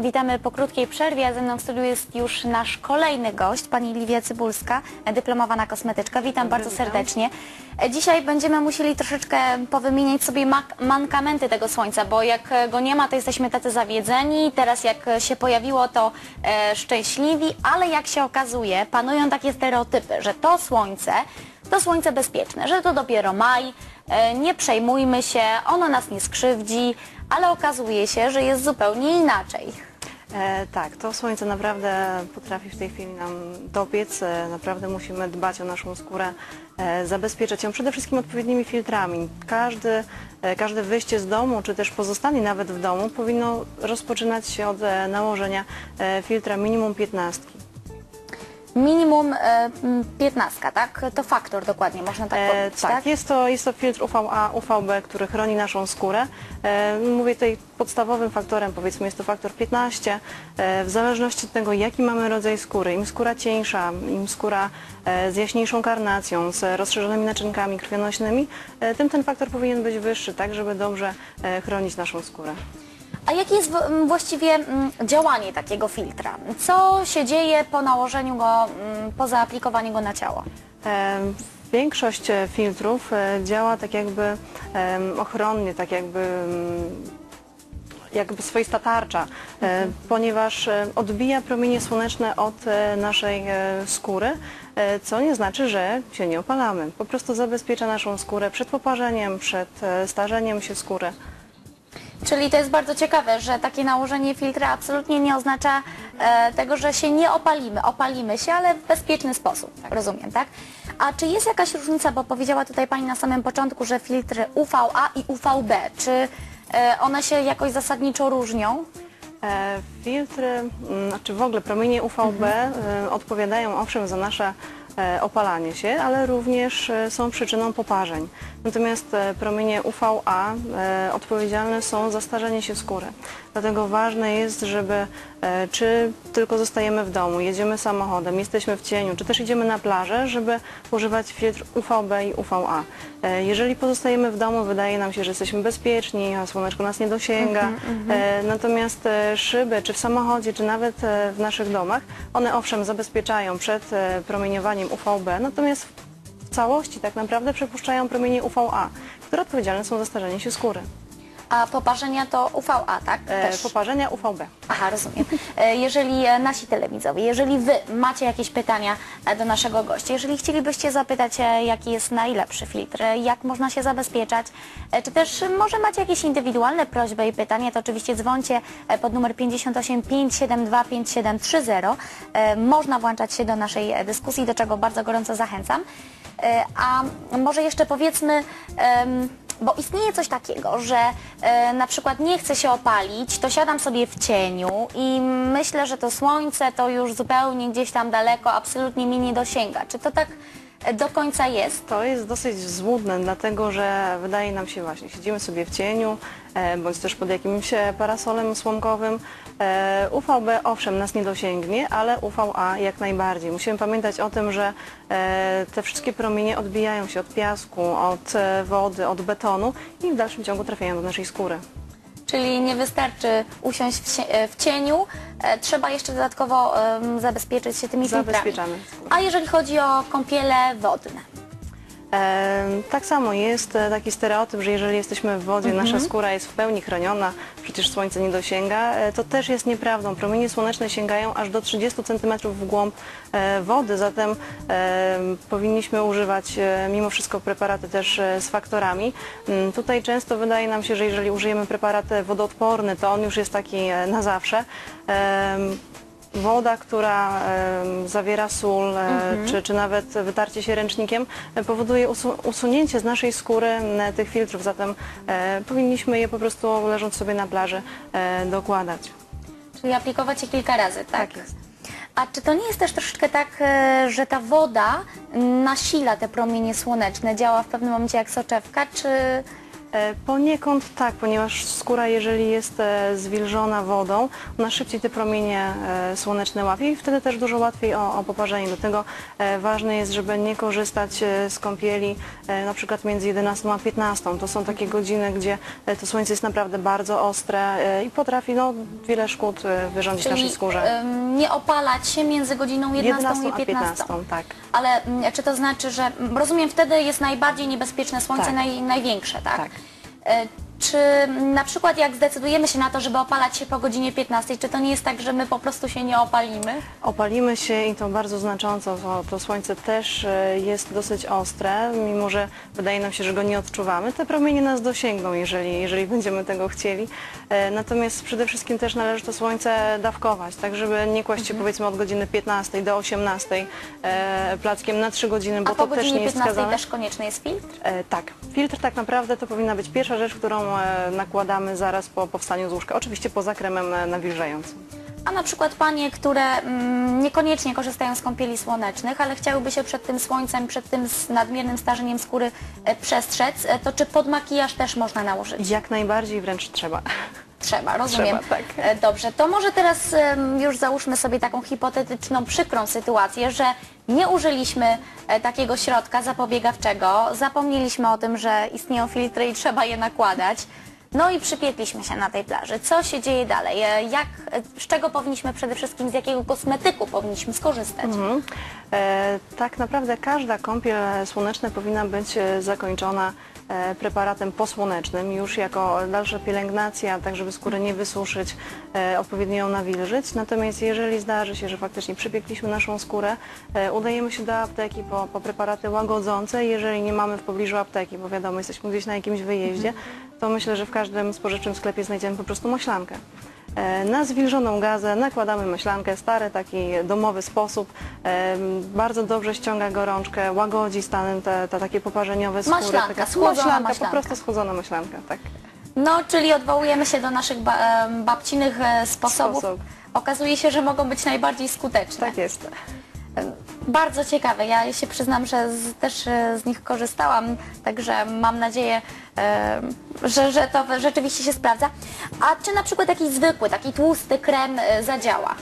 Witamy po krótkiej przerwie, a ze mną w studiu jest już nasz kolejny gość, pani Liwia Cybulska, dyplomowana kosmetyczka. Witam bardzo witam. serdecznie. E, Dzisiaj będziemy musieli troszeczkę powymieniać sobie mankamenty tego słońca, bo jak go nie ma, to jesteśmy tacy zawiedzeni. Teraz jak się pojawiło, to e, szczęśliwi, ale jak się okazuje, panują takie stereotypy, że to słońce to słońce bezpieczne, że to dopiero maj, e, nie przejmujmy się, ono nas nie skrzywdzi, ale okazuje się, że jest zupełnie inaczej. E, tak, to słońce naprawdę potrafi w tej chwili nam dopiec. E, naprawdę musimy dbać o naszą skórę, e, zabezpieczać ją przede wszystkim odpowiednimi filtrami. Każdy, e, każde wyjście z domu, czy też pozostanie nawet w domu, powinno rozpoczynać się od e, nałożenia e, filtra minimum 15. Minimum e, m, 15, tak? To faktor dokładnie, można tak E, powiedzieć, tak, tak? Jest, to, jest to filtr UVA, UVB, który chroni naszą skórę. E, mówię tutaj podstawowym faktorem, powiedzmy jest to faktor 15. E, w zależności od tego, jaki mamy rodzaj skóry, im skóra cieńsza, im skóra e, z jaśniejszą karnacją, z rozszerzonymi naczynkami krwionośnymi, e, tym ten faktor powinien być wyższy, tak żeby dobrze e, chronić naszą skórę. A jakie jest właściwie działanie takiego filtra? Co się dzieje po nałożeniu go, po zaaplikowaniu go na ciało? Większość e, filtrów e, działa tak jakby ochronnie, tak jakby jakby swoista tarcza, e, ponieważ e, odbija promienie słoneczne od naszej skóry, co nie znaczy, że się nie opalamy. Po prostu zabezpiecza naszą skórę przed poparzeniem, przed starzeniem się skóry. Czyli to jest bardzo ciekawe, że takie nałożenie filtra absolutnie nie oznacza e, tego, że się nie opalimy. Opalimy się, ale w bezpieczny sposób, rozumiem, tak? A czy jest jakaś różnica, bo powiedziała tutaj Pani na samym początku, że filtry UVA i UVB, czy e, one się jakoś zasadniczo różnią? E, Filtry, mm, znaczy w ogóle promienie UVB e, odpowiadają owszem za nasze opalanie się, ale również e, są przyczyną poparzeń. Natomiast e, promienie UVA e, odpowiedzialne są za starzenie się skóry. Dlatego ważne jest, żeby e, czy tylko zostajemy w domu, jedziemy samochodem, jesteśmy w cieniu, czy też idziemy na plażę, żeby używać filtr UVB i UVA. E, Jeżeli pozostajemy w domu, wydaje nam się, że jesteśmy bezpieczni, a słoneczko nas nie dosięga. E, Natomiast e, szyby, czy w samochodzie, czy nawet w naszych domach, one owszem zabezpieczają przed promieniowaniem UVB, natomiast w całości tak naprawdę przepuszczają promienie UVA, które odpowiedzialne są za starzenie się skóry. A poparzenia to UVA, tak? E, Też. Poparzenia UVB. Aha, rozumiem. E, Jeżeli e, nasi telewidzowie, jeżeli Wy macie jakieś pytania e, do naszego gościa, jeżeli chcielibyście zapytać, e, jaki jest najlepszy filtr, e, jak można się zabezpieczać, e, czy też e, może macie jakieś indywidualne prośby i pytania, to oczywiście dzwońcie e, pod numer 58 572 5730. E, Można włączać się do naszej e, dyskusji, do czego bardzo gorąco zachęcam. E, A może jeszcze powiedzmy... em, bo istnieje coś takiego, że e, na przykład nie chcę się opalić, to siadam sobie w cieniu i myślę, że to słońce to już zupełnie gdzieś tam daleko, absolutnie mnie nie dosięga. Czy to tak e, do końca jest? To jest dosyć złudne, dlatego że wydaje nam się właśnie, siedzimy sobie w cieniu, bądź też pod jakimś e, parasolem słomkowym. E, UVB owszem nas nie dosięgnie, ale UVA jak najbardziej. Musimy pamiętać o tym, że e, te wszystkie promienie odbijają się od piasku, od e, wody, od betonu i w dalszym ciągu trafiają do naszej skóry. Czyli nie wystarczy usiąść w, cie- e, w cieniu, e, trzeba jeszcze dodatkowo zabezpieczyć się tymi filtrami. A jeżeli chodzi o kąpiele wodne? E, Tak samo jest e, taki stereotyp, że jeżeli jesteśmy w wodzie, nasza skóra jest w pełni chroniona, przecież słońce nie dosięga, e, to też jest nieprawdą. Promienie słoneczne sięgają aż do 30 cm w głąb e, wody, zatem e, powinniśmy używać e, mimo wszystko preparaty też e, z faktorami. Mm, Tutaj często wydaje nam się, że jeżeli użyjemy preparat e, wodoodporny, to on już jest taki e, na zawsze. Em, Woda, która zawiera sól, e, czy, czy nawet wytarcie się ręcznikiem, e, powoduje usu usunięcie z naszej skóry m, tych filtrów, zatem e, powinniśmy je po prostu leżąc sobie na plaży e, dokładać. Czyli aplikować je kilka razy, tak? Tak jest. A czy to nie jest też troszeczkę tak, e, że ta woda nasila te promienie słoneczne, działa w pewnym momencie jak soczewka, czy E, Poniekąd tak, ponieważ skóra, jeżeli jest e, zwilżona wodą, ona szybciej te promienie e, słoneczne łapie i wtedy też dużo łatwiej o, o poparzenie. Dlatego e, ważne jest, żeby nie korzystać e, z kąpieli e, na przykład między 11 a 15. To są takie godziny, gdzie e, to słońce jest naprawdę bardzo ostre e, i potrafi no, wiele szkód e, wyrządzić naszej skórze. nie opalać się między godziną 11, 11 i a 15. 15, tak. Ale mm, czy to znaczy, że mm, rozumiem, wtedy jest najbardziej niebezpieczne słońce, Tak. naj, największe, tak? Tak. E, Czy na przykład jak zdecydujemy się na to, żeby opalać się po godzinie 15, czy to nie jest tak, że my po prostu się nie opalimy? Opalimy się i to bardzo znacząco, bo to słońce też e, jest dosyć ostre, mimo że wydaje nam się, że go nie odczuwamy. Te promienie nas dosięgną, jeżeli, jeżeli będziemy tego chcieli. E, Natomiast przede wszystkim też należy to słońce dawkować, tak żeby nie kłaść Mhm. się powiedzmy od godziny 15 do 18 e, plackiem na 3 godziny, bo A po to też nie jest 15 wskazane. też konieczny jest filtr? Tak, filtr tak naprawdę to powinna być pierwsza rzecz, którą nakładamy zaraz po powstaniu z łóżka. Oczywiście poza kremem e, nawilżającym. A na przykład panie, które mm, niekoniecznie korzystają z kąpieli słonecznych, ale chciałyby się przed tym słońcem, przed tym nadmiernym starzeniem skóry e, przestrzec, e, to czy pod makijaż też można nałożyć? Jak najbardziej wręcz trzeba. Trzeba, rozumiem. Trzeba, tak. E, Dobrze, to może teraz już załóżmy sobie taką hipotetyczną, przykrą sytuację, że nie użyliśmy e, takiego środka zapobiegawczego, zapomnieliśmy o tym, że istnieją filtry i trzeba je nakładać. No i przypiekliśmy się na tej plaży. Co się dzieje dalej? E, Jak, z czego powinniśmy przede wszystkim, z jakiego kosmetyku powinniśmy skorzystać? Mhm. E, tak naprawdę każda kąpiel słoneczna powinna być zakończona preparatem posłonecznym już jako dalsza pielęgnacja, tak żeby skórę nie wysuszyć, e, odpowiednio ją nawilżyć. Natomiast jeżeli zdarzy się, że faktycznie przypiekliśmy naszą skórę, e, udajemy się do apteki po, po preparaty łagodzące. Jeżeli nie mamy w pobliżu apteki, bo wiadomo, jesteśmy gdzieś na jakimś wyjeździe, to myślę, że w każdym spożywczym sklepie znajdziemy po prostu maślankę. E, Na zwilżoną gazę nakładamy maślankę, stary taki domowy sposób. E, Bardzo dobrze ściąga gorączkę, łagodzi stanem te, te takie poparzeniowe skóry. Maślanka, Taka- schłodzona maślanka, maślanka. po prostu schłodzona maślanka, tak. No, czyli odwołujemy się do naszych ba babcinych e, sposobów. Sposób. Okazuje się, że mogą być najbardziej skuteczne. Tak jest. Bardzo ciekawe. Ja się przyznam, że z, też e, z nich korzystałam, także mam nadzieję, e, że, że to rzeczywiście się sprawdza. A czy na przykład jakiś zwykły, taki tłusty krem e, zadziała?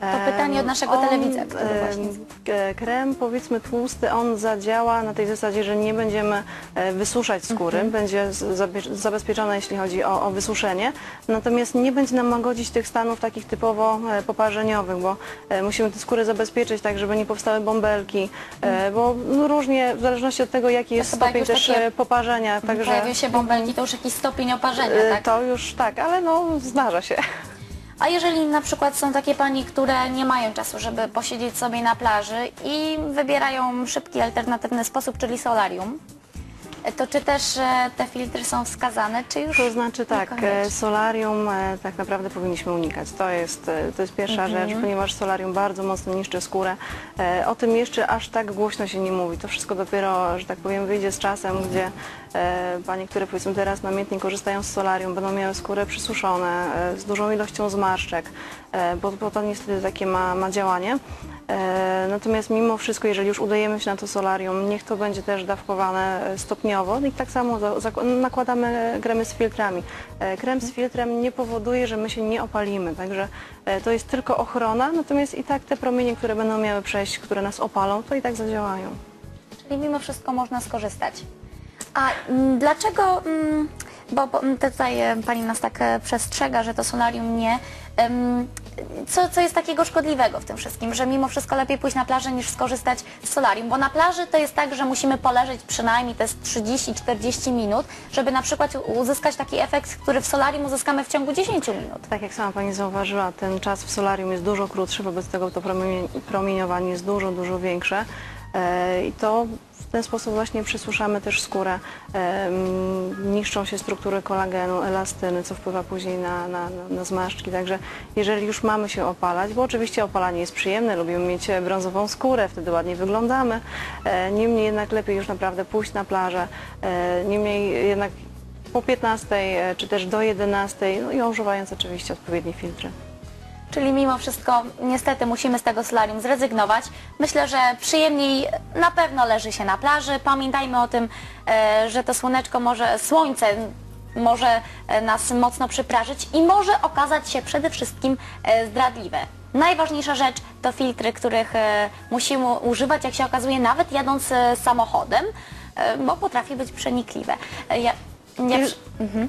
To pytanie od naszego On, telewidza, który Krem powiedzmy tłusty, on zadziała na tej zasadzie, że nie będziemy e, wysuszać skóry, Mhm. będzie zabezpieczona jeśli chodzi o, o wysuszenie, natomiast nie będzie nam łagodzić tych stanów takich typowo e, poparzeniowych, bo e, musimy tę skórę zabezpieczyć tak, żeby nie powstały bąbelki, e, bo no, różnie, w zależności od tego jaki jest chyba jak stopień też takie poparzenia, także Pojawią się bąbelki, to już jakiś stopień oparzenia, tak? to już tak, ale no zdarza się. A jeżeli na przykład są takie pani, które nie mają czasu, żeby posiedzieć sobie na plaży i wybierają szybki, alternatywny sposób, czyli solarium, to czy też e, te filtry są wskazane, czy już To znaczy tak, e, solarium e, tak naprawdę powinniśmy unikać. To jest, to jest pierwsza Mhm. rzecz, ponieważ solarium bardzo mocno niszczy skórę. O tym jeszcze aż tak głośno się nie mówi. To wszystko dopiero, że tak powiem, wyjdzie z czasem, gdzie e, panie, które powiedzmy teraz namiętnie korzystają z solarium, będą miały skórę przysuszone, e, z dużą ilością zmarszczek, e, bo, to niestety takie ma, ma działanie. E, Natomiast mimo wszystko, jeżeli już udajemy się na to solarium, niech to będzie też dawkowane e, stopniowo i tak samo nakładamy kremy z filtrami. E, Krem z filtrem nie powoduje, że my się nie opalimy, także e, to jest tylko ochrona, natomiast i tak te promienie, które będą miały przejść, które nas opalą, to i tak zadziałają. Czyli mimo wszystko można skorzystać. A mm, dlaczego, mm, bo, bo mm, tutaj e, Pani nas tak e, przestrzega, że to solarium nie, co, co jest takiego szkodliwego w tym wszystkim, że mimo wszystko lepiej pójść na plażę niż skorzystać z solarium, bo na plaży to jest tak, że musimy poleżeć przynajmniej te 30-40 minut, żeby na przykład uzyskać taki efekt, który w solarium uzyskamy w ciągu 10 minut. Tak jak sama Pani zauważyła, ten czas w solarium jest dużo krótszy, wobec tego to promieniowanie jest dużo, dużo większe e, i to w ten sposób właśnie przysuszamy też skórę, niszczą się struktury kolagenu, elastyny, co wpływa później na, na, na- zmarszczki, także jeżeli już mamy się opalać, bo oczywiście opalanie jest przyjemne, lubimy mieć brązową skórę, wtedy ładnie wyglądamy, e, niemniej jednak lepiej już naprawdę pójść na plażę, e, niemniej jednak po 15 e, czy też do 11, no i używając oczywiście odpowiednie filtry. Czyli mimo wszystko niestety musimy z tego solarium zrezygnować. Myślę, że przyjemniej na pewno leży się na plaży. Pamiętajmy o tym, e, że to słoneczko może, słońce może e, nas mocno przyprażyć i może okazać się przede wszystkim e, zdradliwe. Najważniejsza rzecz to filtry, których musimy używać, jak się okazuje, nawet jadąc samochodem, bo potrafi być przenikliwe. E, Fil- mhm.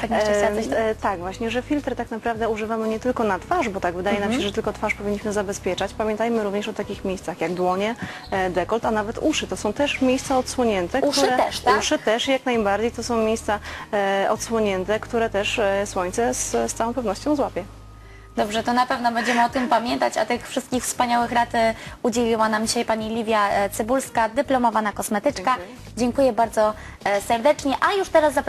Tak coś E, e, tak, właśnie, że filtry tak naprawdę używamy nie tylko na twarz, bo tak wydaje Mhm. nam się, że tylko twarz powinniśmy zabezpieczać. Pamiętajmy również o takich miejscach jak dłonie, e, dekolt, a nawet uszy. To są też miejsca odsłonięte. Uszy które, też, tak? Uszy też jak najbardziej to są miejsca e, odsłonięte, które też e, słońce z, z całą pewnością złapie. Dobrze, to na pewno będziemy o tym pamiętać, a tych wszystkich wspaniałych rad e, udzieliła nam dzisiaj pani Liwia e, Cybulska, dyplomowana kosmetyczka. Dziękuję. Bardzo e, serdecznie, a już teraz zapraszam